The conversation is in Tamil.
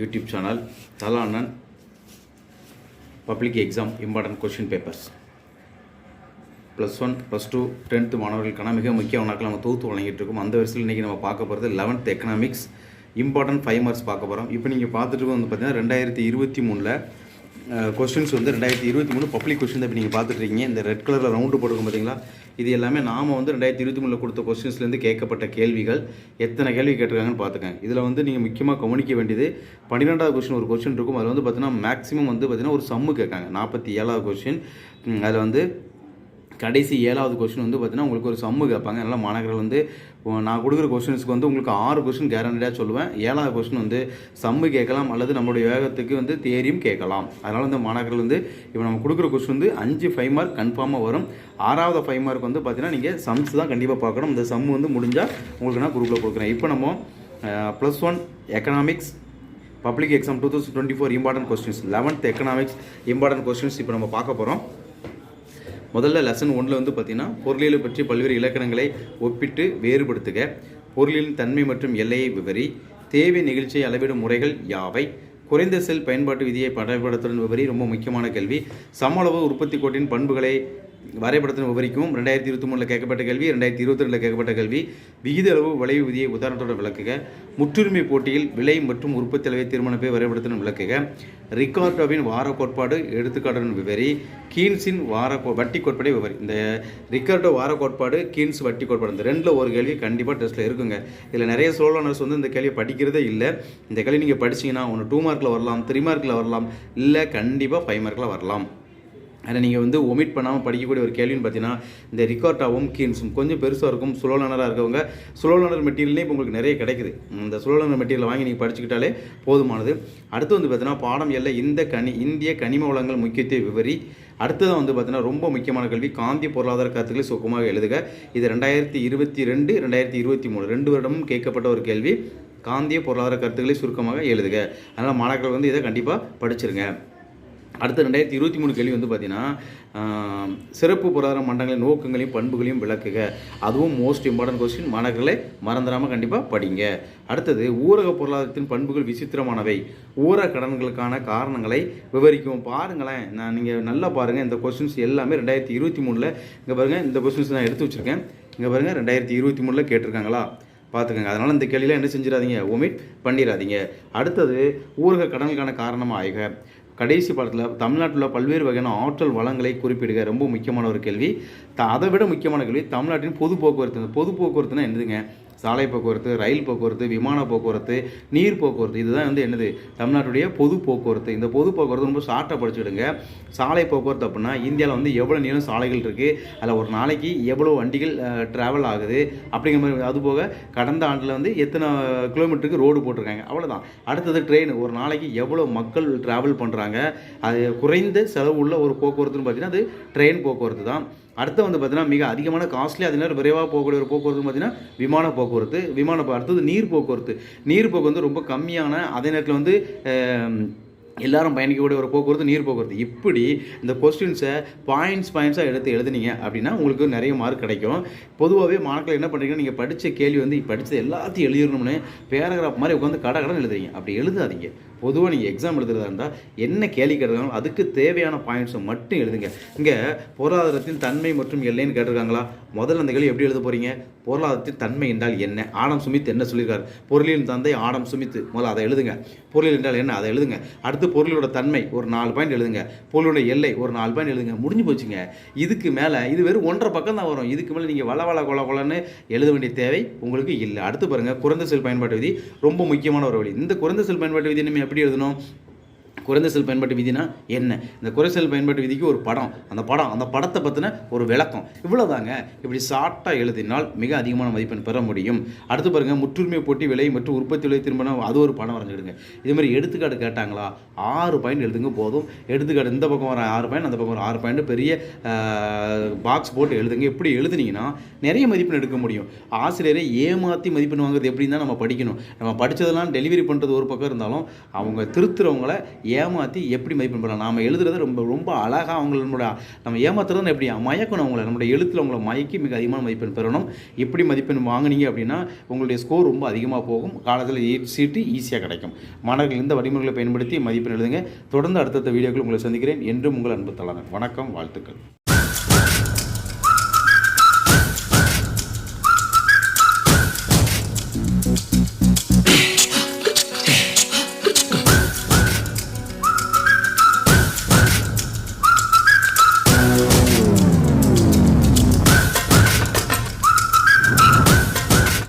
YouTube channel தலானன் public exam important question papers. Plus one plus two tenth மாணவர்களுக்கான மிக முக்கிய நாட்கள் நம்ம தொகுத்து வழங்கிட்டு இருக்கோம் அந்த வரிசையில் இன்றைக்கி நம்ம பார்க்க போகிறது eleventh economics important five marks பார்க்க போகிறோம் இப்போ நீங்கள் பார்த்துட்டு வந்து பார்த்தீங்கன்னா ரெண்டாயிரத்தி இருபத்தி மூணில் கொஸ்டின்ஸ் வந்து ரெண்டாயிரத்தி இருபத்தி மூணு பப்ளிக் கொஸ்டின் தான் இப்போ நீங்கள் பார்த்துட்ருக்கீங்க இந்த ரெட் கலரில் ரவுண்டு போட்டுருக்கோம் பார்த்தீங்களா இது எல்லாமே நாம் வந்து ரெண்டாயிரத்தி இருபத்தி மூணில் கொடுத்த கொஸ்டின்ஸ்லேருந்து கேட்கப்பட்ட கேள்விகள். எத்தனை கேள்வி கேட்டிருக்காங்கன்னு பார்த்துக்கேன் இதில் வந்து நீங்கள் முக்கியமாக கவனிக்க வேண்டியது பன்னிரெண்டாவது கொஸ்டின் ஒரு கொஸ்டின் இருக்கும். அதில் வந்து பார்த்தீங்கன்னா மேக்ஸிமம் வந்து பார்த்தீங்கன்னா ஒரு சம்மு கேட்காங்க. நாற்பத்தி ஏழாவது கொஸ்டின் அதில் வந்து கடைசி ஏழாவது கொஸ்டின் வந்து பார்த்தீங்கன்னா உங்களுக்கு ஒரு சம்மு கேட்பாங்க. அதனால் மாணவர்கள் வந்து நான் கொடுக்குற கொஸ்டின்ஸ்க்கு வந்து உங்களுக்கு ஆறு கொஸ்டின் கேரண்டியாக சொல்லுவேன். ஏழாவது கொஸ்டின் வந்து சம்மு கேட்கலாம் அல்லது நம்மளுடைய வேகத்துக்கு வந்து தேரியும் கேட்கலாம். அதனால் வந்து மாணவர்கள் வந்து இப்போ நம்ம கொடுக்குற கொஸ்டின் வந்து அஞ்சு ஃபைவ் மார்க் கன்ஃபார்மாக வரும். ஆறாவது ஃபைவ் மார்க் வந்து பார்த்தீங்கன்னா நீங்கள் சம்ஸ் தான் கண்டிப்பாக பார்க்கணும். இந்த சம்மு வந்து முடிஞ்சால் உங்களுக்கு நான் குரூப்பில் கொடுக்குறேன். இப்போ நம்ம plus one economics public exam two thousand twenty four important questions eleventh economics important questions இப்போ நம்ம பார்க்க போகிறோம் முதல்ல லெசன் ஒன்றில் வந்து பார்த்தீங்கன்னா பொருளியல் பற்றி பல்வேறு இலக்கணங்களை ஒப்பிட்டு வேறுபடுத்துக. பொருளியலின் தன்மை மற்றும் எல்லையை விவரி. தேவை நிகழ்ச்சியை அளவிடும் முறைகள் யாவை? குறைந்த செல் பயன்பாட்டு விதியை படைபடத்துடன் விவரி ரொம்ப முக்கியமான கேள்வி. சமளவு உற்பத்தி கோட்டின் பண்புகளை வரைபடத்தின் விவரிக்கும் ரெண்டாயிரத்தி இருபத்தி மூணில் கேட்கப்பட்ட கேள்வி ரெண்டாயிரத்தி இருபத்தி ரெண்டில் கேட்கப்பட்ட கேள்வி விகித அளவு விளைவு விதியை உதாரணத்தோட விளக்குக. முற்றுரிமை போட்டியில் விலை மற்றும் உற்பத்தி அளவை தீர்மானப்பை வரைபடத்தின் விளக்குக. ரிகார்டோவின் வார கோட்பாடு எடுத்துக்காட்டுடன் விவரி. கீன்ஸின் வார கோ- வட்டி கோட்பாடை விவரி. இந்த ரிகார்டோ வார கோட்பாடு கீன்ஸ் வட்டி கோட்பாடு. இந்த ரெண்டில் ஒரு கேள்வி கண்டிப்பாக டெஸ்ட்டில் இருக்குங்க. இதில் நிறைய சோழனர்ஸ் வந்து இந்த கேள்வியை படிக்கிறதே இல்லை. இந்த கேள்வி நீங்கள் படிச்சீங்கன்னா ஒன்று டூ மார்க்கில் வரலாம் த்ரீ மார்க்கில் வரலாம் இல்லை கண்டிப்பாக ஃபைவ் மார்க்கில் வரலாம். அதை நீங்கள் வந்து ஒமிட் பண்ணாமல் படிக்கக்கூடிய ஒரு கேள்வின்னு பார்த்தீங்கன்னா இந்த ரிகார்டாவும் கீன்ஸும் கொஞ்சம் பெருசாக இருக்கும் சுலோலனராக இருக்கவங்க சுலோலனர் மெட்டீரியல்லே இப்போ உங்களுக்கு நிறைய கிடைக்குது. இந்த சுலோலனர் மெட்டீரியல் வாங்கி நீங்கள் படிச்சுக்கிட்டாலே போதுமானது. அடுத்து வந்து பார்த்தீங்கன்னா பாடம் எல்லை இந்த கனி இந்திய கனிம வளங்கள் முக்கியத்துவ விவரி. அடுத்ததான் வந்து பார்த்தீங்கன்னா ரொம்ப முக்கியமான கல்வி காந்தி பொருளாதார கருத்துக்களை சுகமாக எழுதுக. இது ரெண்டாயிரத்தி இருபத்தி ரெண்டு ரெண்டாயிரத்தி இருபத்தி மூணு ரெண்டு வருடமும் கேட்கப்பட்ட ஒரு கேள்வி. காந்திய பொருளாதார கருத்துக்களை சுருக்கமாக எழுதுக. அதனால் மாணவர்கள் வந்து இதை கண்டிப்பாக படிச்சிருங்க. அடுத்து ரெண்டாயிரத்தி இருபத்தி மூணு கேள்வி வந்து பார்த்தீங்கன்னா சிறப்பு பொருளாதார மண்டலங்களின் நோக்கங்களையும் பண்புகளையும் விளக்குக. அதுவும் மோஸ்ட் இம்பார்ட்டன்ட் கொஸ்டின் மாணவர்களை மறந்துடாமல் கண்டிப்பாக படிங்க. அடுத்தது ஊரக பொருளாதாரத்தின் பண்புகள் விசித்திரமானவை. ஊரக கடன்களுக்கான காரணங்களை விவரிக்கும் பாருங்களேன் நான் நீங்கள் நல்லா பாருங்கள் இந்த கொஸ்டின்ஸ் எல்லாமே ரெண்டாயிரத்தி இருபத்தி மூணில் இங்கே பாருங்கள் இந்த கொஸ்டின்ஸ் நான் எடுத்து வச்சுருக்கேன். இங்கே பாருங்கள் ரெண்டாயிரத்தி இருபத்தி மூணில் கேட்டிருக்காங்களா? பார்த்துக்கோங்க அதனால் இந்த கேள்வியில் என்ன செஞ்சிடாதீங்க? ஒமிட் பண்ணிடாதீங்க. அடுத்தது ஊரக கடனுக்கான காரணமாக ஆய்க. கடைசி பாடத்தில் தமிழ்நாட்டில் பல்வேறு வகையான ஆற்றல் வளங்களை குறிப்பிடுக. ரொம்ப முக்கியமான ஒரு கேள்வி. அதை விட முக்கியமான கேள்வி தமிழ்நாட்டின் பொது போக்குவரத்து. பொது போக்குவரத்துனா என்னதுங்க? சாலை போக்குவரத்து ரயில் போக்குவரத்து விமான போக்குவரத்து நீர் போக்குவரத்து இதுதான் வந்து என்னது? தமிழ்நாட்டுடைய பொது போக்குவரத்து. இந்த பொது போக்குவரத்து ரொம்ப ஷார்ட்டாக படிச்சுடுங்க சாலை போக்குவரத்து அப்படின்னா இந்தியாவில் வந்து எவ்வளோ நீளம் சாலைகள் இருக்குது அதில் ஒரு நாளைக்கு எவ்வளோ வண்டிகள் ட்ராவல் ஆகுது அப்படிங்கிற மாதிரி அதுபோக கடந்த ஆண்டில் வந்து எத்தனை கிலோமீட்டருக்கு ரோடு போட்டிருக்காங்க அவ்வளோதான் அடுத்தது ட்ரெயின் ஒரு நாளைக்கு எவ்வளோ மக்கள் ட்ராவல் பண்ணுறாங்க அது குறைந்த செலவு உள்ள ஒரு போக்குவரத்துன்னு பார்த்தீங்கன்னா அது ட்ரெயின் போக்குவரத்து தான் அடுத்து வந்து பார்த்தீங்கன்னா மிக அதிகமான காஸ்ட்லி அதே நேரம் விரைவாக போகக்கூடிய ஒரு போக்குவரத்து பார்த்தீங்கன்னா விமான போக்குவரத்து விமான போ- அடுத்தது நீர் போக்குவரத்து. நீர் போக்குவரத்து ரொம்ப கம்மியான அதே நேரத்தில் வந்து எல்லாரும் பயணிக்கக்கூடிய ஒரு போக்குவரத்து நீர் போக்குவரத்து. இப்படி இந்த கொஸ்டின்ஸை பாயிண்ட்ஸ் பாயிண்ட்ஸாக எடுத்து எழுதுனீங்க அப்படின்னா உங்களுக்கு நிறைய மார்க் கிடைக்கும். பொதுவாகவே மாணவர்கள் என்ன பண்ணுறீங்கன்னா நீங்கள் படித்த கேள்வி வந்து படித்தது எல்லாத்தையும் எழுதிடணும்னு பேராகிராஃப் மாதிரி உட்காந்து கடை கடன் எழுதுறீங்க. அப்படி எழுதாதீங்க. பொதுவாக நீங்கள் எக்ஸாம் எழுதுறதா இருந்தால் என்ன கேள்வி கேட்டிருக்காங்களோ அதுக்கு தேவையான பாயிண்ட்ஸை மட்டும் எழுதுங்க. இங்கே பொருளாதாரத்தின் தன்மை மற்றும் எல்லைன்னு கேட்டிருக்காங்களா? முதல்ல அந்த கேள்வி எப்படி எழுத போகிறீங்க பொருளாதாரத்தின் தன்மை என்றால் என்ன? ஆடம் சுமித் என்ன சொல்லியிருக்காரு? பொருளின் தந்தை ஆடம் சுமித். முதல்ல அதை எழுதுங்க. பொருள் என்றால் என்ன? அதை எழுதுங்க. அடுத்து பொருளோட தன்மை ஒரு நாலு பாயிண்ட் எழுதுங்க. பொருளோட எல்லை ஒரு நாலு பாயிண்ட் எழுதுங்க. முடிஞ்சு போச்சுங்க. இதுக்கு மேலே இது வெறும் ஒன்றரை பக்கம் தான் வரும். இதுக்கு மேலே நீங்கள் வள வள கொல கொலன்னு எழுத வேண்டிய தேவை உங்களுக்கு இல்லை. அடுத்து பாருங்கள் குறைந்த செல் பயன்பாட்டு விதி ரொம்ப முக்கியமான ஒரு வழி. இந்த குறைந்த செல் பயன்பாட்டு விதி நம்ம எப்படி எழுதணும்? குறைந்த செல் பயன்பாட்டு விதினா என்ன? இந்த குறை செல் பயன்பாட்டு விதிக்கு ஒரு படம். அந்த படம் அந்த படத்தை பற்றின ஒரு விளக்கம். இவ்வளோதாங்க இப்படி ஷார்ட்டாக எழுதினால் மிக அதிகமான மதிப்பெண் பெற முடியும். அடுத்து பாருங்கள் முற்றுரிமை போட்டி விலை மற்றும் உற்பத்தி விலை திரும்ப அது ஒரு படம் வரைஞ்சிடுங்க. இதுமாதிரி எடுத்துக்காட்டு கேட்டாங்களா? ஆறு பாயிண்ட் எழுதுங்க போதும். எடுத்துக்காட்டு இந்த பக்கம் வர ஆறு பாயிண்ட் அந்த பக்கம் வர ஆறு பாயிண்ட் பெரிய பாக்ஸ் போட்டு எழுதுங்க. எப்படி எழுதுனீங்கன்னா நிறைய மதிப்பெண் எடுக்க முடியும். ஆசிரியரை ஏமாற்றி மதிப்பெண் வாங்குறது எப்படின்னு தான் நம்ம படிக்கணும். நம்ம படித்ததெல்லாம் டெலிவரி பண்ணுறது ஒரு பக்கம் இருந்தாலும் அவங்க திருத்துறவங்கள ஏமாற்றி எப்படி மதிப்பெண் பண்ணலாம் நாம் எழுதுறது ரொம்ப ரொம்ப அழகாக அவங்கள நம்மளோட நம்ம ஏமாத்துறது எப்படி மயக்கணும் அவங்கள? நம்மளுடைய எழுத்தில் அவங்கள மயக்கி மிக அதிகமான மதிப்பெண் பெறணும். எப்படி மதிப்பெண் வாங்குனீங்க அப்படின்னா உங்களுடைய ஸ்கோர் ரொம்ப அதிகமாக போகும். காலத்தில் சீட்டு ஈஸியாக கிடைக்கும். மாணவர்கள் இந்த வழிமுறைகளை பயன்படுத்தி மதிப்பெண் எழுதுங்க. தொடர்ந்து அடுத்தடுத்த வீடியோக்கள் உங்களை சந்திக்கிறேன். என்றும் உங்கள் அன்பு தலைவர் வணக்கம் வாழ்த்துக்கள்.